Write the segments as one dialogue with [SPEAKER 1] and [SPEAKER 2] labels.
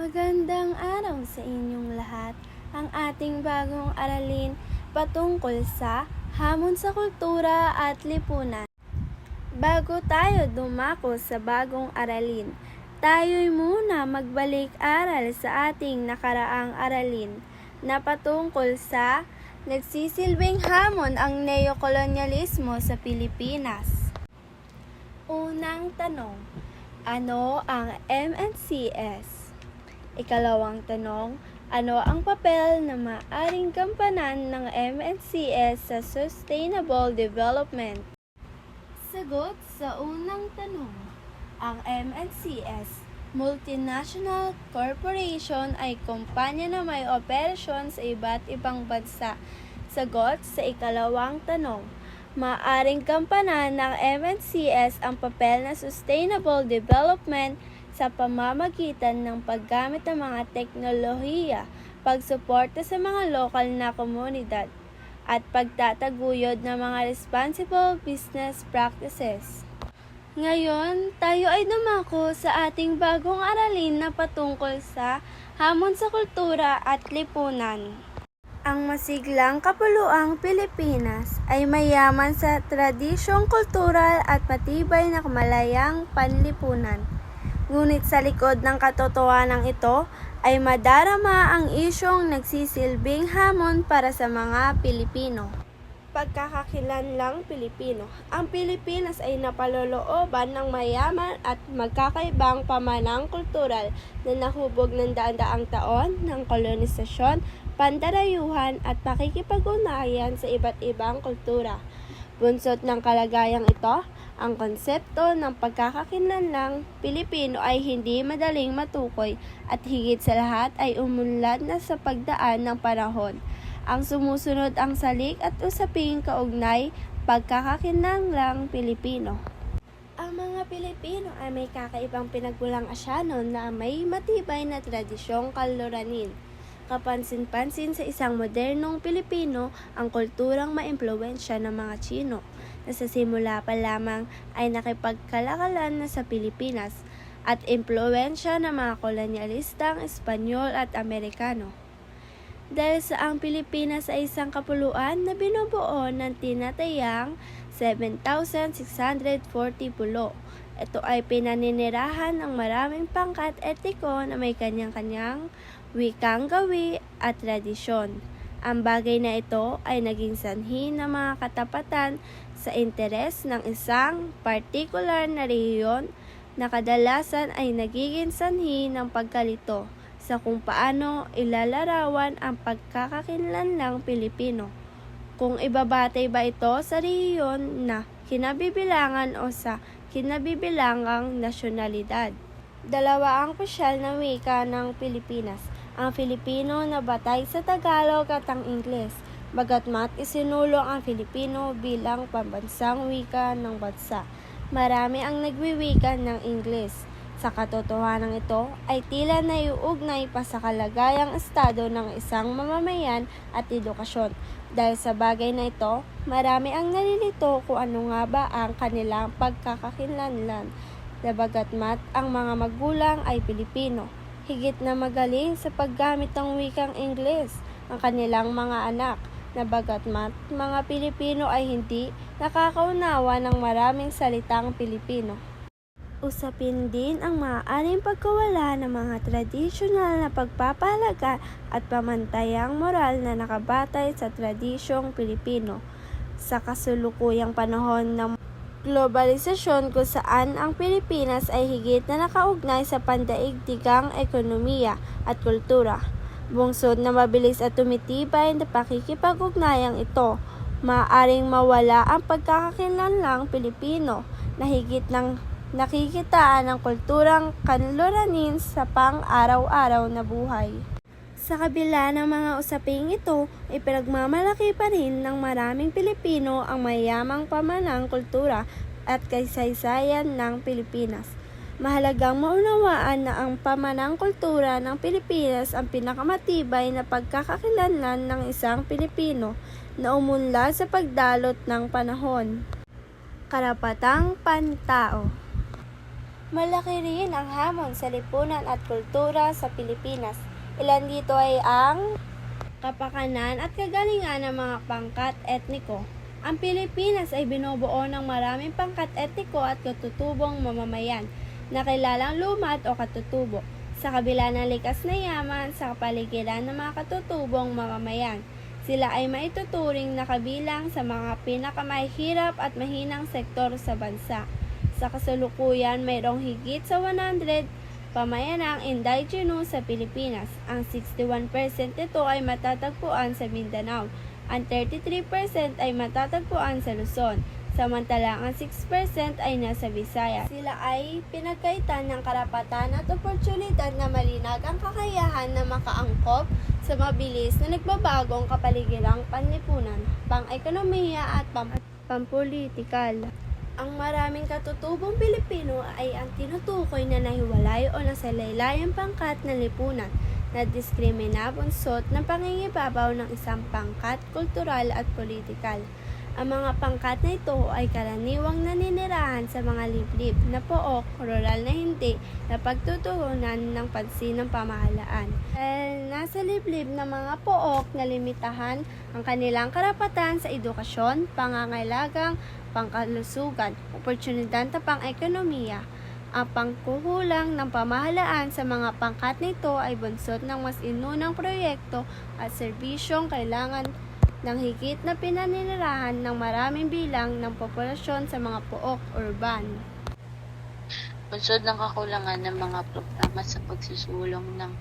[SPEAKER 1] Magandang araw sa inyong lahat. Ang ating bagong aralin patungkol sa hamon sa kultura at lipunan. Bago tayo dumako sa bagong aralin, tayo'y muna magbalik-aral sa ating nakaraang aralin na patungkol sa nagsisilbing hamon ang neokolonyalismo sa Pilipinas. Unang tanong, ano ang MNCS? Ikalawang tanong, ano ang papel na maaring gampanan ng MNCS sa sustainable development? Sagot sa unang tanong, ang MNCS, multinational corporation ay kumpanya na may operasyon sa iba't ibang bansa. Sagot sa ikalawang tanong, maaring gampanan ng MNCS ang papel na sustainable development sa pamamagitan ng paggamit ng mga teknolohiya, pagsuporta sa mga lokal na komunidad, at pagtataguyod ng mga responsible business practices. Ngayon, tayo ay dumako sa ating bagong aralin na patungkol sa hamon sa kultura at lipunan. Ang masiglang kapuluang Pilipinas ay mayaman sa tradisyong kultural at matibay na kamalayang panlipunan. Ngunit sa likod ng katotohanan ito ay madarama ang isyong nagsisilbing hamon para sa mga Pilipino. Pagkakakilanlang Pilipino. Ang Pilipinas ay napalolooban ng mayaman at magkakaibang pamanang kultural na nahubog ng daan-daang taon ng kolonisasyon, pandarayuhan at pakikipag-ugnayan sa iba't ibang kultura. Bunsot ng kalagayang ito, ang konsepto ng pagkakakinlanlang Pilipino ay hindi madaling matukoy at higit sa lahat ay umunlad na sa pagdaan ng panahon. Ang sumusunod ang salik at usaping kaugnay pagkakakinlanlang Pilipino. Ang mga Pilipino ay may kakaibang pinagmulang asyano na may matibay na tradisyong kaluranin. Kapansin-pansin sa isang modernong Pilipino ang kulturang maimpluwensya ng mga Chino na sa simula pa lamang ay nakipagkalakalan na sa Pilipinas at impluwensya ng mga kolonyalistang Espanyol at Amerikano. Dahil sa ang Pilipinas ay isang kapuluan na binubuo ng tinatayang 7,640 pulo. Ito ay pinaninirahan ng maraming pangkat etiko na may kanyang-kanyang wikang gawi at tradisyon. Ang bagay na ito ay naging sanhi ng mga katapatan sa interes ng isang partikular na rehiyon na kadalasan ay nagiging sanhi ng pagkalito sa kung paano ilalarawan ang pagkakakinlanlang Pilipino. Kung ibabatay ba ito sa rehiyon na kinabibilangan o sa kinabibilangang nasyonalidad. Dalawa ang pasyal na wika ng Pilipinas, ang Filipino na batay sa Tagalog at ang Ingles, bagatmat isinulong ang Filipino bilang pambansang wika ng bansa. Marami ang nagwiwika ng Ingles. Sa katotohanan ito ay tila naiuugnay pa sa kalagayang estado ng isang mamamayan at edukasyon. Dahil sa bagay na ito, marami ang nalilito kung ano nga ba ang kanilang pagkakakinlanlan. Nabagatmat ang mga magulang ay Pilipino. Higit na magaling sa paggamit ng wikang Ingles ang kanilang mga anak na bagatmat mga Pilipino ay hindi nakakaunawa ng maraming salitang Pilipino. Usapin din ang maaaring pagkawala ng mga tradisyonal na pagpapahalaga at pamantayang moral na nakabatay sa tradisyong Pilipino. Sa kasulukuyang panahon ng globalisasyon kung saan ang Pilipinas ay higit na nakaugnay sa pandaigdigang ekonomiya at kultura. Bungsod na mabilis at tumitibay na pakikipag-ugnayang ito, maaaring mawala ang pagkakakilanlang Pilipino na higit ng nakikitaan ng kulturang kanluranin sa pang-araw-araw na buhay. Sa kabila ng mga usaping ito, ipinagmamalaki pa rin ng maraming Pilipino ang mayamang pamanang kultura at kaysaysayan ng Pilipinas. Mahalagang maunawaan na ang pamanang kultura ng Pilipinas ang pinakamatibay na pagkakakilanlan ng isang Pilipino na umunlad sa pagdalot ng panahon. Karapatang Pantao Malaki rin ang hamon sa lipunan at kultura sa Pilipinas. Ilan dito ay ang kapakanan at kagalingan ng mga pangkat etniko. Ang Pilipinas ay binubuo ng maraming pangkat etniko at katutubong mamamayan na kilalang lumat o katutubo sa kabila ng likas na yaman sa kapaligiran ng mga katutubong mamamayan. Sila ay maituturing na kabilang sa mga pinakamahirap at mahinang sektor sa bansa. Sa kasalukuyan, mayroong higit sa 100 pamayanang indigenous sa Pilipinas. Ang 61% nito ay matatagpuan sa Mindanao. Ang 33% ay matatagpuan sa Luzon. Samantalang ang 6% ay nasa Visayas. Sila ay pinagkaitan ng karapatan at oportunidad na malinag ang kakayahan na makaangkop sa mabilis na nagbabagong kapaligirang panlipunan, pang-ekonomiya at pam- pampolitikal. Ang maraming katutubong Pilipino ay ang tinutukoy na nahiwalay o nasa laylayang pangkat ng lipunan na diskrimina bunsot ng pangingibabaw ng isang pangkat, kultural at politikal. Ang mga pangkat na ito ay karaniwang naninirahan sa mga liblib na pook, rural na hindi, na pagtutuunan ng pansin ng pamahalaan. Dahil nasa liblib ng mga pook na limitahan ang kanilang karapatan sa edukasyon, pangangailagang, pangkalusugan, oportunidad na pang-ekonomiya, ang pangkukulang ng pamahalaan sa mga pangkat nito ay bunsod ng mas inunang proyekto at serbisyong kailangan ng higit na pinaninirahan ng maraming bilang ng populasyon sa mga pook urban.
[SPEAKER 2] Bunsod ng kakulangan ng mga programa sa pagsusulong ng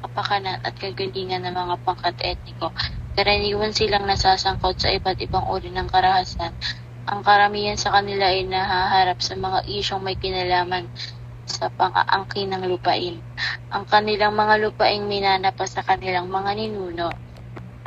[SPEAKER 2] kapakanan at kagalingan ng mga pangkat etniko, karaniwan silang nasasangkot sa iba't ibang uri ng karahasan. Ang karamihan sa kanila ay nahaharap sa mga isyong may kinalaman sa pang-aangkin ng lupain. Ang kanilang mga lupaing minanapa sa kanilang mga ninuno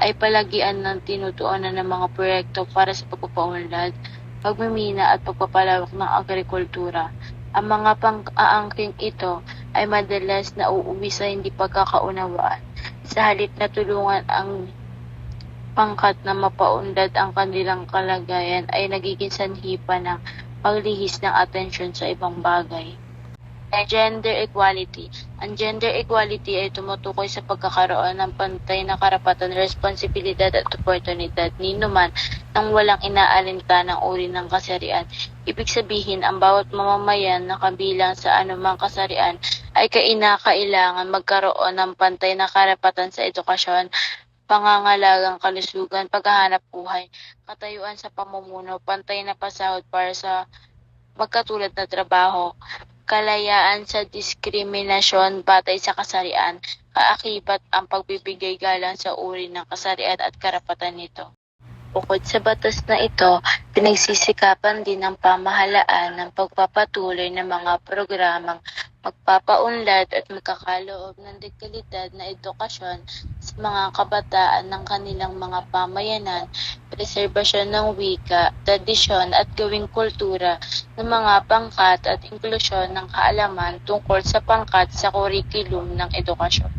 [SPEAKER 2] ay palagian ng tinutuunan ng mga proyekto para sa pagpapaunlad, pagmimina at pagpapalawak ng agrikultura. Ang mga pang-aangking ito ay madalas na uuwi sa hindi pagkakaunawaan sa halip na tulungan ang pangkat na mapaunlad ang kanilang kalagayan ay nagiging sanhi pa ng paglihis ng atensyon sa ibang bagay. Ang gender equality. Ang gender equality ay tumutukoy sa pagkakaroon ng pantay na karapatan, responsibilidad at oportunidad ni numan nang walang inaalintan ng uri ng kasarian. Ibig sabihin, ang bawat mamamayan na kabilang sa anumang kasarian ay kainakailangan magkaroon ng pantay na karapatan sa edukasyon, pangangalagang kalusugan, paghahanap buhay, katayuan sa pamumuno, pantay na pasahod para sa magkatulad na trabaho, kalayaan sa diskriminasyon batay sa kasarian, kaakibat ang pagbibigay galang sa uri ng kasarian at karapatan nito. Bukod sa batas na ito, pinagsisikapan din ng pamahalaan ng pagpapatuloy ng mga programang magpapaunlad at magkakaloob ng dekalidad na edukasyon sa mga kabataan ng kanilang mga pamayanan, preserbasyon ng wika, tradisyon at gawing kultura ng mga pangkat at inklusyon ng kaalaman tungkol sa pangkat sa kurikulum ng edukasyon.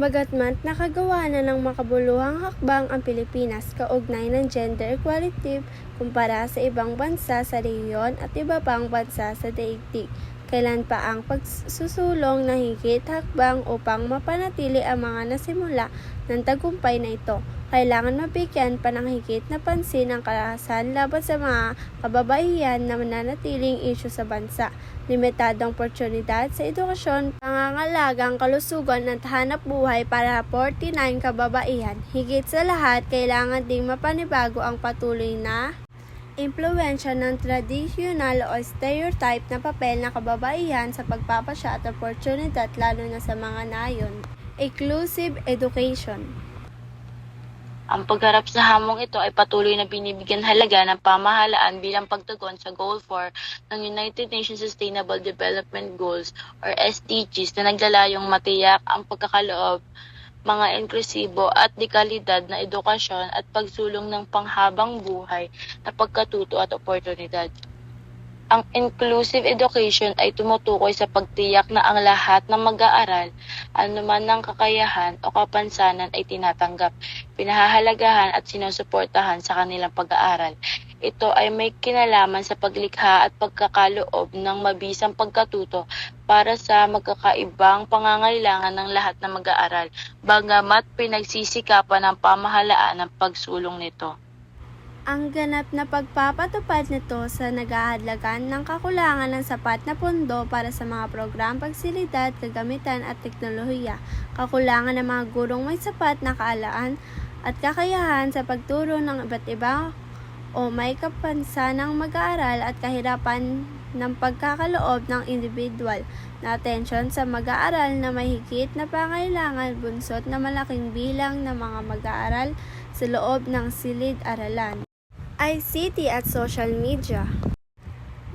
[SPEAKER 1] Bagatmat nakagawa na ng makabuluhang hakbang ang Pilipinas kaugnay ng gender equality kumpara sa ibang bansa sa rehiyon at iba pang bansa sa daigdig. Kailan pa ang pagsusulong na higit hakbang upang mapanatili ang mga nasimula ng tagumpay na ito? Kailangan mabigyan pa ng higit na pansin ang karahasan laban sa mga kababaihan na mananatiling isyu sa bansa. Limitadong oportunidad sa edukasyon, pangangalagang kalusugan at hanap buhay para 49 kababaihan. Higit sa lahat, kailangan ding mapanibago ang patuloy na impluensya ng tradisyonal o stereotype na papel na kababaihan sa pagpapasya at oportunidad lalo na sa mga nayon. Inclusive education.
[SPEAKER 2] Ang pagharap sa hamong ito ay patuloy na binibigyan halaga ng pamahalaan bilang pagtugon sa Goal 4 ng United Nations Sustainable Development Goals or SDGs na naglalayong matiyak ang pagkakaloob, mga inklusibo at dekalidad na edukasyon at pagsulong ng panghabang buhay na pagkatuto at oportunidad. Ang inclusive education ay tumutukoy sa pagtiyak na ang lahat ng mag-aaral, anuman ng kakayahan o kapansanan ay tinatanggap, pinahahalagahan at sinusuportahan sa kanilang pag-aaral. Ito ay may kinalaman sa paglikha at pagkakaloob ng mabisang pagkatuto para sa magkakaibang pangangailangan ng lahat ng mag-aaral, bagamat pinagsisikapan ng pamahalaan ang pagsulong nito.
[SPEAKER 1] Ang ganap na pagpapatupad nito sa nag-aadlagan ng kakulangan ng sapat na pondo para sa mga program pagsilidad, kagamitan at teknolohiya, kakulangan ng mga gurong may sapat na kaalaan at kakayahan sa pagturo ng iba't iba o may kapansanang mag-aaral at kahirapan ng pagkakaloob ng individual na atensyon sa mag-aaral na may higit na pangailangan bunsot na malaking bilang ng mga mag-aaral sa loob ng silid-aralan. ICT at social media.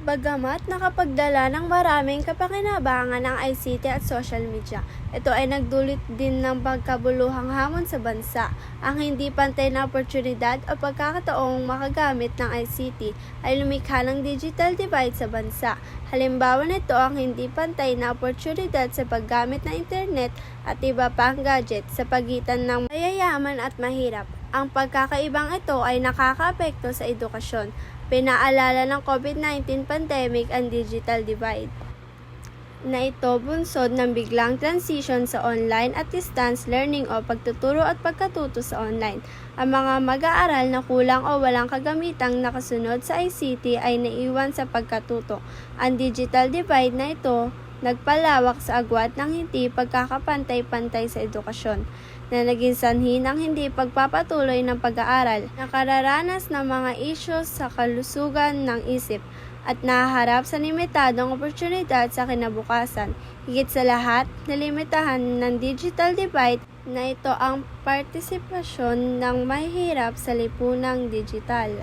[SPEAKER 1] Bagamat nakapagdala ng maraming kapakinabangan ang ICT at social media, ito ay nagdulot din ng pagkabuluhang hamon sa bansa. Ang hindi pantay na oportunidad o pagkakataong makagamit ng ICT ay lumikha ng digital divide sa bansa. Halimbawa nito ang hindi pantay na oportunidad sa paggamit ng internet at iba pang gadget sa pagitan ng mayayaman at mahirap. Ang pagkakaibang ito ay nakakaapekto sa edukasyon. Pinaalala ng COVID-19 pandemic ang digital divide na ito bunsod ng biglang transition sa online at distance learning o pagtuturo at pagkatuto sa online. Ang mga mag-aaral na kulang o walang kagamitang nakasunod sa ICT ay naiwan sa pagkatuto. Ang digital divide na ito nagpalawak sa agwat ng hindi pagkakapantay-pantay sa edukasyon na naging sanhi ng hindi pagpapatuloy ng pag-aaral, nakararanas ng mga issues sa kalusugan ng isip, at nahaharap sa limitadong oportunidad sa kinabukasan. Higit sa lahat, nalimitahan ng digital divide na ito ang partisipasyon ng mahihirap sa lipunang digital.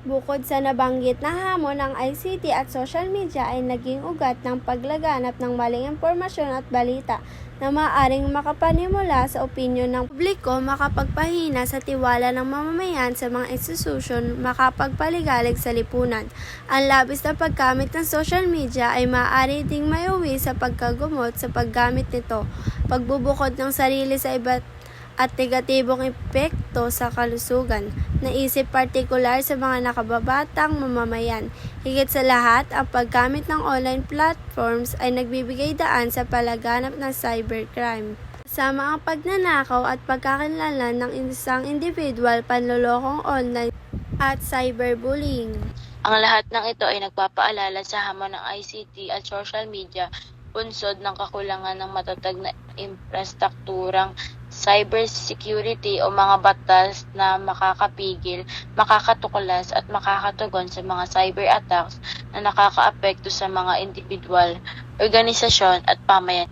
[SPEAKER 1] Bukod sa nabanggit na hamon ng ICT at social media ay naging ugat ng paglaganap ng maling impormasyon at balita na maaaring makapanimula sa opinyon ng publiko, makapagpahina sa tiwala ng mamamayan sa mga institusyon, makapagpaligalig sa lipunan. Ang labis na paggamit ng social media ay maaari ding mayuwi sa pagkagumot sa paggamit nito, pagbubukod ng sarili sa iba't at negatibong epekto sa kalusugan. Naisip partikular sa mga nakababatang mamamayan. Higit sa lahat, ang paggamit ng online platforms ay nagbibigay daan sa palaganap ng cybercrime. Kasama ang pagnanakaw at pagkakilala ng isang individual, panlolokong online at cyberbullying.
[SPEAKER 2] Ang lahat ng ito ay nagpapaalala sa hamon ng ICT at social media bunsod ng kakulangan ng matatag na infrastrukturang cybersecurity o mga batas na makakapigil, makakatuklas at makakatugon sa mga cyber attacks na nakakaapekto sa mga individual, organisasyon at pamayan.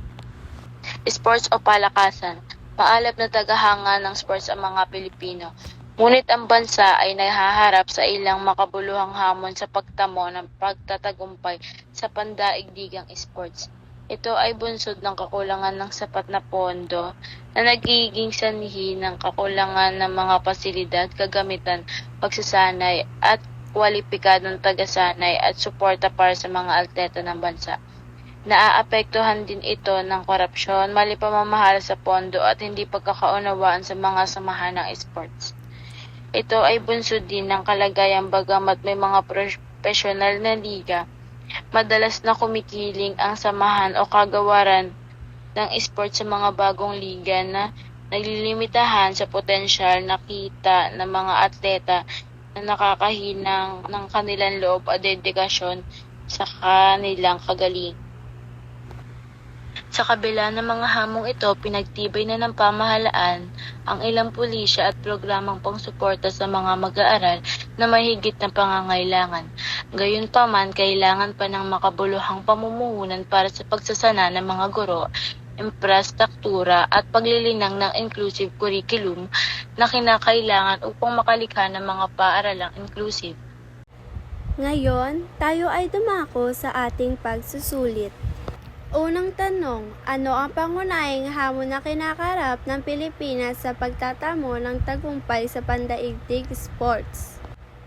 [SPEAKER 2] Sports o palakasan, paalap na tagahanga ng sports ang mga Pilipino. Ngunit ang bansa ay nahaharap sa ilang makabuluhang hamon sa pagtamo ng pagtatagumpay sa pandaigdigang sports. Ito ay bunsod ng kakulangan ng sapat na pondo na nagiging sanhi ng kakulangan ng mga pasilidad, kagamitan, pagsasanay at kwalipikadong tagasanay at suporta para sa mga atleta ng bansa. Naaapektuhan din ito ng korupsyon, mali pamamahal sa pondo at hindi pagkakaunawaan sa mga samahan ng sports. Ito ay bunsod din ng kalagayan bagamat may mga profesional na liga madalas na kumikiling ang samahan o kagawaran ng sport sa mga bagong liga na naglilimitahan sa potensyal na kita ng mga atleta na nakakahinang ng kanilang loob at dedikasyon sa kanilang kagaling. Sa kabila ng mga hamong ito, pinagtibay na ng pamahalaan ang ilang pulisya at programang pangsuporta sa mga mag-aaral na mahigit na pangangailangan. Gayunpaman, kailangan pa ng makabuluhang pamumuhunan para sa pagsasana ng mga guro, infrastruktura at paglilinang ng inclusive curriculum na kinakailangan upang makalikha ng mga paaralang inclusive.
[SPEAKER 1] Ngayon, tayo ay dumako sa ating pagsusulit. Unang tanong, ano ang pangunahing hamon na kinakarap ng Pilipinas sa pagtatamo ng tagumpay sa pandaigdig sports?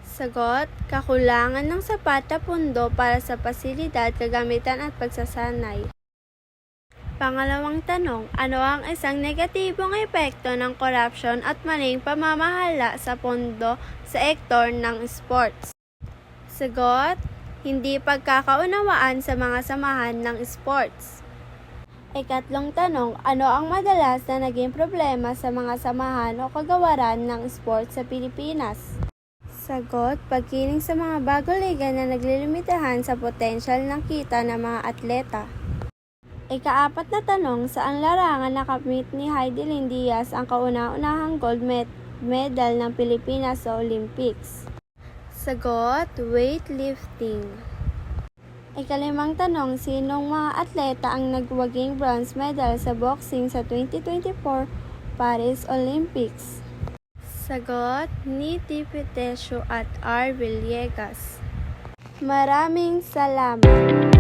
[SPEAKER 1] Sagot, kakulangan ng sapat na pundo para sa pasilidad, kagamitan at pagsasanay. Pangalawang tanong, ano ang isang negatibong epekto ng corruption at maling pamamahala sa pondo sa ektor ng sports? Sagot, hindi pagkakaunawaan sa mga samahan ng sports. Ikatlong tanong, ano ang madalas na naging problema sa mga samahan o kagawaran ng sports sa Pilipinas? Sagot, pagkiling sa mga bago liga na naglilimitahan sa potensyal ng kita ng mga atleta. Ikaapat na tanong, saan larangan nakamit ni Heidi Lynn Diaz ang kauna-unahang gold med- medal ng Pilipinas sa Olympics? Sagot, weightlifting. Ikalimang tanong, sinong mga atleta ang nagwaging bronze medal sa boxing sa 2024 Paris Olympics? Sagot, ni Tipitesio at R. Villegas. Maraming salamat.